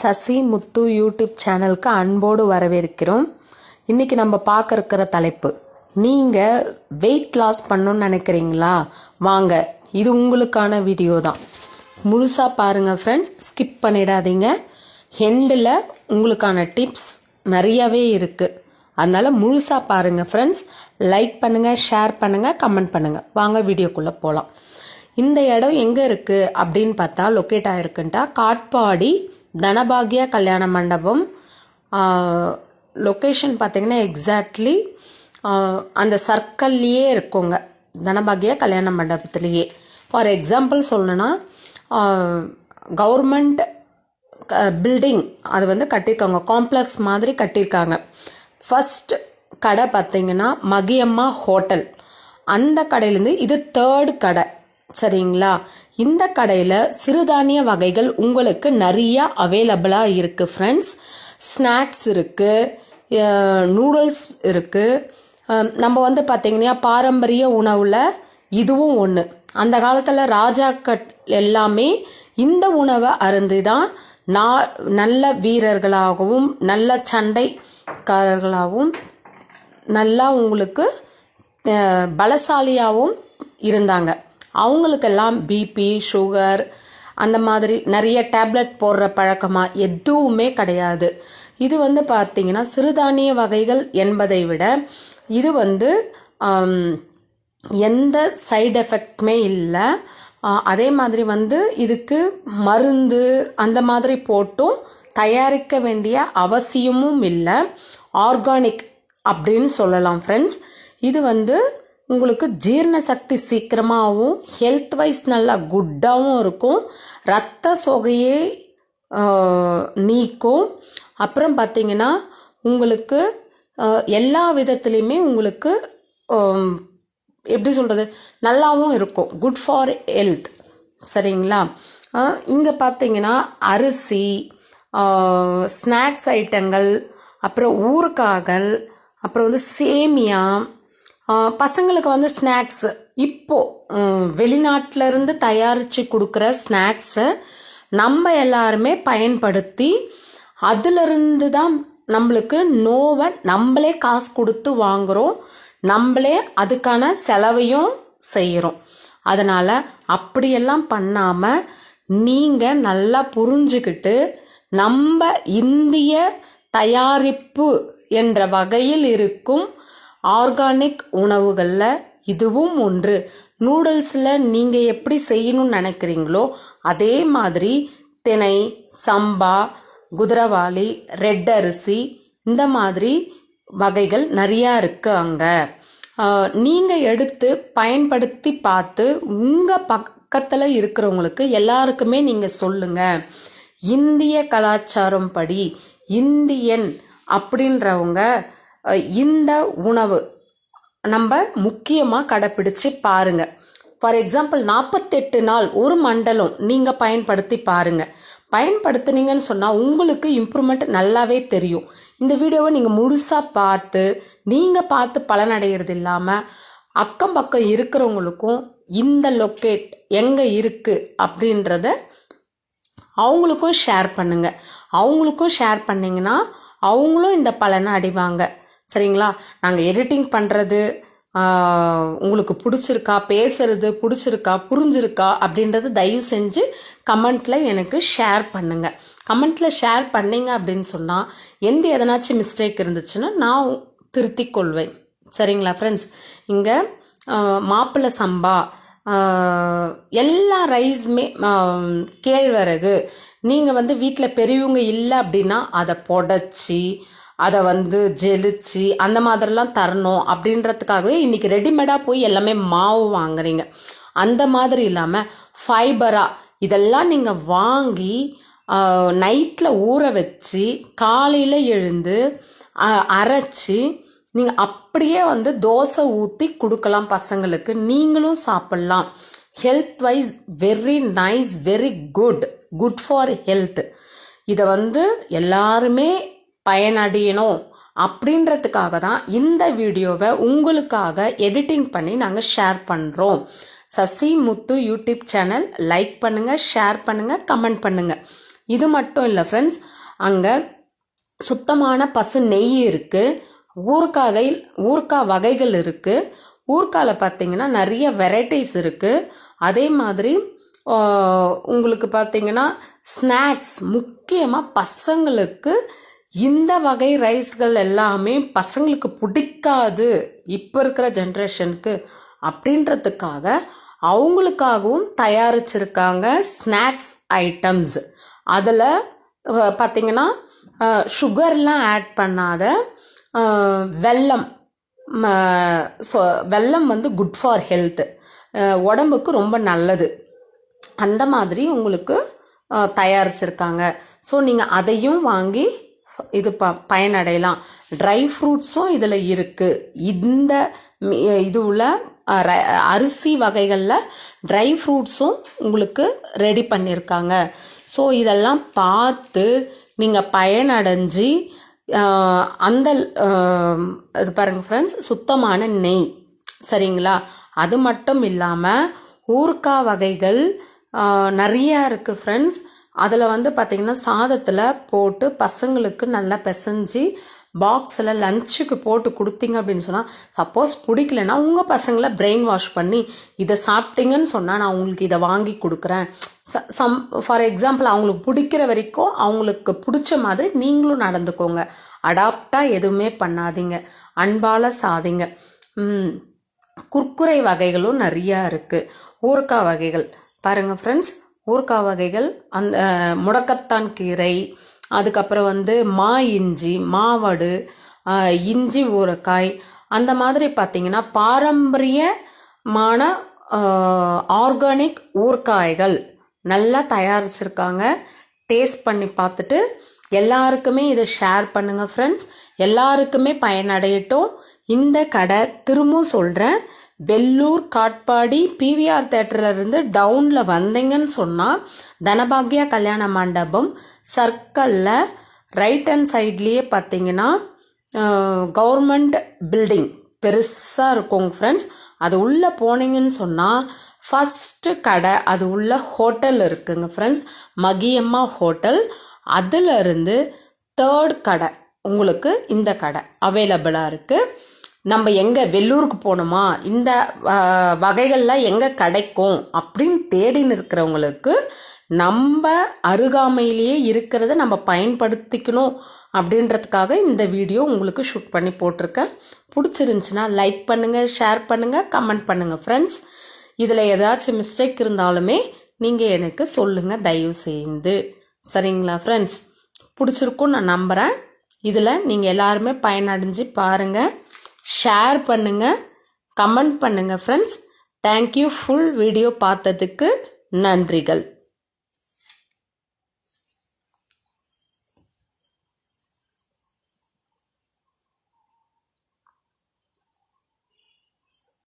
Sasi Muthu YouTube சேனலுக்கு அன்போடு வரவேற்கிறோம். இன்றைக்கி நம்ம பார்க்க இருக்கிற தலைப்பு நீங்கள் வெயிட் லாஸ் பண்ணணும்னு நினைக்கிறீங்களா? வாங்க இது உங்களுக்கான வீடியோ தான். முழுசாக பாருங்கள் ஃப்ரெண்ட்ஸ் ஸ்கிப் பண்ணிடாதீங்க. ஹெண்டில் உங்களுக்கான டிப்ஸ் நிறையவே இருக்குது அதனால் முழுசாக பாருங்கள் ஃப்ரெண்ட்ஸ் லைக் பண்ணுங்கள் ஷேர் பண்ணுங்கள் கமெண்ட் பண்ணுங்கள் வாங்க வீடியோக்குள்ளே போகலாம் இந்த இடம் எங்கே இருக்குது அப்படின்னு பார்த்தா லொக்கேட் ஆகிருக்குன்ட்டா காட்பாடி தனபாகியா கல்யாண மண்டபம். லொக்கேஷன் பார்த்தீங்கன்னா எக்ஸாக்ட்லி அந்த சர்க்கிள்லேயே இருக்குங்க. தனபாகியா கல்யாண மண்டபத்துலேயே. ஃபார் எக்ஸாம்பிள் சொல்லணுன்னா கவர்மெண்ட் பில்டிங் அது வந்து கட்டியிருக்காங்க. காம்ப்ளெக்ஸ் மாதிரி கட்டியிருக்காங்க. ஃபஸ்ட் கடை பார்த்தீங்கன்னா மகியம்மா ஹோட்டல். அந்த கடையிலேருந்து இது தேர்ட் கடை. சரிங்களா? இந்த கடையில் சிறுதானிய வகைகள் உங்களுக்கு நிறையா அவைலபிளாக இருக்குது ஃப்ரெண்ட்ஸ் ஸ்நாக்ஸ் இருக்குது நூடுல்ஸ் இருக்குது நம்ம வந்து பார்த்திங்கன்னா பாரம்பரிய உணவில் இதுவும் ஒன்று அந்த காலத்தில் ராஜாக்கள் எல்லாமே இந்த உணவை அருந்து தான் நா நல்ல வீரர்களாகவும் நல்ல சண்டைக்காரர்களாகவும் நல்லா உங்களுக்கு பலசாலியாகவும் இருந்தாங்க. அவங்களுக்கெல்லாம் பிபி சுகர் அந்த மாதிரி நிறைய டேப்லெட் போடுற பழக்கமாக எதுவுமே கிடையாது. இது வந்து பார்த்திங்கன்னா சிறுதானிய வகைகள் என்பதை விட இது வந்து எந்த சைடு எஃபெக்ட்மே இல்லை. அதே மாதிரி வந்து இதுக்கு மருந்து அந்த மாதிரி போட்டும் தயாரிக்க வேண்டிய அவசியமும் இல்லை. ஆர்கானிக் அப்படின்னு சொல்லலாம் ஃப்ரெண்ட்ஸ் இது வந்து உங்களுக்கு ஜீரண சக்தி சீக்கிரமாகவும் ஹெல்த் வைஸ் நல்லா குட்டாகவும் இருக்கும். ரத்த சொகையே நீக்கும். அப்புறம் பார்த்தீங்கன்னா உங்களுக்கு எல்லா விதத்துலேயுமே உங்களுக்கு எப்படி சொல்கிறது நல்லாவும் இருக்கும். குட் ஃபார் ஹெல்த் சரிங்களா? இங்கே பார்த்தீங்கன்னா அரிசி ஸ்நாக்ஸ் ஐட்டங்கள் அப்புறம் ஊறுகாய்கள் அப்புறம் வந்து சேமியா பசங்களுக்கு வந்து ஸ்நாக்ஸ். இப்போது வெளிநாட்டிலேருந்து தயாரித்து கொடுக்குற ஸ்நாக்ஸை நம்ம எல்லாருமே பயன்படுத்தி அதிலிருந்து தான் நம்மளுக்கு நோவை நம்மளே காசு கொடுத்து வாங்குகிறோம் நம்மளே அதுக்கான செலவையும் செய்கிறோம் அதனால் அப்படியெல்லாம் பண்ணாமல் நீங்கள் நல்லா புரிஞ்சுக்கிட்டு நம்ம இந்திய தயாரிப்பு என்ற வகையில் இருக்கும் ஆர்கானிக் உணவுகளில் இதுவும் ஒன்று. நூடுல்ஸில் நீங்கள் எப்படி செய்யணும்னு நினைக்கிறீங்களோ அதே மாதிரி தினை சம்பா குதிரவாளி ரெட் அரிசி இந்த மாதிரி வகைகள் நிறையா இருக்குது அங்கே. நீங்கள் எடுத்து பயன்படுத்தி பார்த்து உங்கள் பக்கத்தில் இருக்கிறவங்களுக்கு எல்லாருக்குமே நீங்கள் சொல்லுங்கள் இந்திய கலாச்சாரம் படி இந்தியன் அப்படின்றவங்க இந்த உணவு நம்ம முக்கியமாக கடைப்பிடிச்சு பாருங்க. ஃபார் எக்ஸாம்பிள் நாற்பத்தெட்டு நாள் ஒரு மண்டலம் நீங்கள் பயன்படுத்தி பாருங்க. பயன்படுத்துனீங்கன்னு சொன்னால் உங்களுக்கு இம்ப்ரூவ்மெண்ட் நல்லாவே தெரியும். இந்த வீடியோவை நீங்கள் முழுசாக பார்த்து நீங்கள் பார்த்து பலனடைகிறது இல்லாமல் அக்கம் பக்கம் இருக்கிறவங்களுக்கும் இந்த லொக்கேட் எங்கே இருக்குது அப்படின்றத அவங்களுக்கும் ஷேர் பண்ணுங்கள் அவங்களுக்கும் ஷேர் பண்ணிங்கன்னா அவங்களும் இந்த பலனை அடைவாங்க. சரிங்களா? நாங்கள் எடிட்டிங் பண்ணுறது உங்களுக்கு பிடிச்சிருக்கா பேசுறது பிடிச்சிருக்கா புரிஞ்சிருக்கா அப்படின்றது தயவு செஞ்சு கமெண்ட்டில் எனக்கு ஷேர் பண்ணுங்கள் கமெண்ட்டில் ஷேர் பண்ணீங்க அப்படின்னு சொன்னால் எந்த எதனாச்சும் மிஸ்டேக் இருந்துச்சுன்னா நான் திருத்தி கொள்வேன். சரிங்களா ஃப்ரெண்ட்ஸ் இங்கே மாப்பிள்ளை சம்பா எல்லா ரைஸுமே கேழ்வரகு நீங்கள் வந்து வீட்டில் பெரியவங்க இல்லை அப்படின்னா அதை புடச்சி அதை வந்து ஜெலிச்சு அந்த மாதிரிலாம் தரணும் அப்படின்றதுக்காகவே இன்றைக்கி ரெடிமேடாக போய் எல்லாமே மாவு வாங்குறீங்க. அந்த மாதிரி இல்லாமல் ஃபைபராக இதெல்லாம் நீங்கள் வாங்கி நைட்டில் ஊற வச்சு காலையில் எழுந்து அரைச்சி நீங்கள் அப்படியே வந்து தோசை ஊற்றி கொடுக்கலாம் பசங்களுக்கு. நீங்களும் சாப்பிட்லாம். Health wise very nice very good good for health இதை வந்து எல்லாருமே பயனடையணும் அப்படின்றதுக்காக தான் இந்த வீடியோவை உங்களுக்காக எடிட்டிங் பண்ணி நாங்கள் ஷேர் பண்ணுறோம் Sasi Muthu YouTube channel like பண்ணுங்கள் ஷேர் பண்ணுங்கள் கமெண்ட் பண்ணுங்கள் இது மட்டும் இல்லை ஃப்ரெண்ட்ஸ் அங்கே சுத்தமான பசு நெய் இருக்குது ஊறுக்காய் ஊறுக்காய் வகைகள் இருக்குது ஊறுக்காயில் பார்த்தீங்கன்னா நிறைய வெரைட்டிஸ் இருக்குது அதே மாதிரி உங்களுக்கு பார்த்தீங்கன்னா ஸ்நாக்ஸ் முக்கியமாக பசங்களுக்கு இந்த வகை ரைஸ்கள் எல்லாமே பசங்களுக்கு பிடிக்காது இப்போ இருக்கிற ஜென்ரேஷனுக்கு அப்படின்றதுக்காக அவங்களுக்காகவும் தயாரிச்சிருக்காங்க ஸ்நாக்ஸ் ஐட்டம்ஸ். அதில் பார்த்தீங்கன்னா சுகர்லாம் ஆட் பண்ணாத வெல்லம் ம, சொ- வெல்லம் வந்து குட் ஃபார் ஹெல்த். உடம்புக்கு ரொம்ப நல்லது. அந்த மாதிரி உங்களுக்கு தயாரிச்சிருக்காங்க. ஸோ நீங்கள் அதையும் வாங்கி இது ப பயனடையலாம். ட்ரை ஃப்ரூட்ஸும் இதில் இருக்குது இந்த மி- இது உள்ள அரிசி வகைகளில் ட்ரை ஃப்ரூட்ஸும் உங்களுக்கு ரெடி பண்ணியிருக்காங்க ஸோ இதெல்லாம் பார்த்து நீங்கள் பயனடைஞ்சு அந்த இது பாருங்கள் ஃப்ரெண்ட்ஸ் சுத்தமான நெய். சரிங்களா? அது மட்டும் இல்லாமல் ஊறுகாய் வகைகள் நிறையா இருக்குது ஃப்ரெண்ட்ஸ் அதில் வந்து பார்த்திங்கன்னா சாதத்தில் போட்டு பசங்களுக்கு நல்லா பிசைஞ்சு பாக்ஸில் லஞ்சுக்கு போட்டு கொடுத்தீங்க அப்படின்னு சொன்னால் சப்போஸ் பிடிக்கலன்னா உங்கள் பசங்களை பிரெயின் வாஷ் பண்ணி இதை சாப்பிட்டீங்கன்னு சொன்னால் நான் உங்களுக்கு இதை வாங்கி கொடுக்குறேன். ச- சம் ஃபார் எக்ஸாம்பிள் அவங்களுக்கு பிடிக்கிற வரைக்கும் அவங்களுக்கு பிடிச்ச மாதிரி நீங்களும் நடந்துக்கோங்க. அடாப்டாக எதுவுமே பண்ணாதீங்க. அன்பால் சாதிங்க. குர்க்குரை குர்குரை வகைகளும் நிறையா இருக்குது ஊறுகாய் வகைகள். பாருங்கள் ஃப்ரெண்ட்ஸ் ஊறுகாய் வகைகள் அந்த முடக்கத்தான் கீரை அதுக்கப்புறம் வந்து மா இஞ்சி மாவடு இஞ்சி ஊறுகாய் அந்த மாதிரி பார்த்தீங்கன்னா பாரம்பரியமான ஆர்கானிக் ஊறுகாய்கள் நல்லா தயாரிச்சிருக்காங்க. டேஸ்ட் பண்ணி பார்த்துட்டு எல்லாருக்குமே இதை ஷேர் பண்ணுங்கள் ஃப்ரெண்ட்ஸ் எல்லாருக்குமே பயனடையட்டும். இந்த கடை திரும்பவும் சொல்கிறேன் வெள்ளூர் காட்பாடி பிவிஆர் தேட்டர்லருந்து டவுனில் வந்தீங்கன்னு சொன்னால் தனபாக்யா கல்யாண மண்டபம் சர்க்கிளில் ரைட் ஹேண்ட் சைட்லேயே பார்த்தீங்கன்னா கவர்மெண்ட் பில்டிங் பெருசாக இருக்கும் ஃப்ரெண்ட்ஸ் அது உள்ளே போனீங்கன்னு சொன்னால் ஃபஸ்ட்டு கடை அது உள்ள ஹோட்டல் இருக்குங்க ஃப்ரெண்ட்ஸ் மகியம்மா ஹோட்டல் அதிலிருந்து தேர்ட் கடை. உங்களுக்கு இந்த கடை அவைலபிளாக இருக்குது நம்ம எங்கே வெள்ளூருக்கு போகணுமா இந்த வகைகள்லாம் எங்கே கிடைக்கும் அப்படின்னு தேடின்னு இருக்கிறவங்களுக்கு நம்ம அருகாமையிலேயே இருக்கிறத நம்ம பயன்படுத்திக்கணும் அப்படின்றதுக்காக இந்த வீடியோ உங்களுக்கு ஷூட் பண்ணி போட்டிருக்கேன். பிடிச்சிருந்துச்சின்னா லைக் பண்ணுங்கள் ஷேர் பண்ணுங்கள் கமெண்ட் பண்ணுங்கள் ஃப்ரெண்ட்ஸ். இதில் ஏதாச்சும் மிஸ்டேக் இருந்தாலுமே நீங்கள் எனக்கு சொல்லுங்கள் தயவு செய்து. சரிங்களா ஃப்ரெண்ட்ஸ்? பிடிச்சிருக்கும் நான் நம்புகிறேன் இதில் நீங்கள் எல்லாருமே பயனடைஞ்சு பாருங்கள் ஷேர் பண்ணுங்கள் கமெண்ட் பண்ணுங்கள் ஃப்ரெண்ட்ஸ் தேங்க்யூ ஃபுல் வீடியோ பார்த்ததுக்கு நன்றிகள்.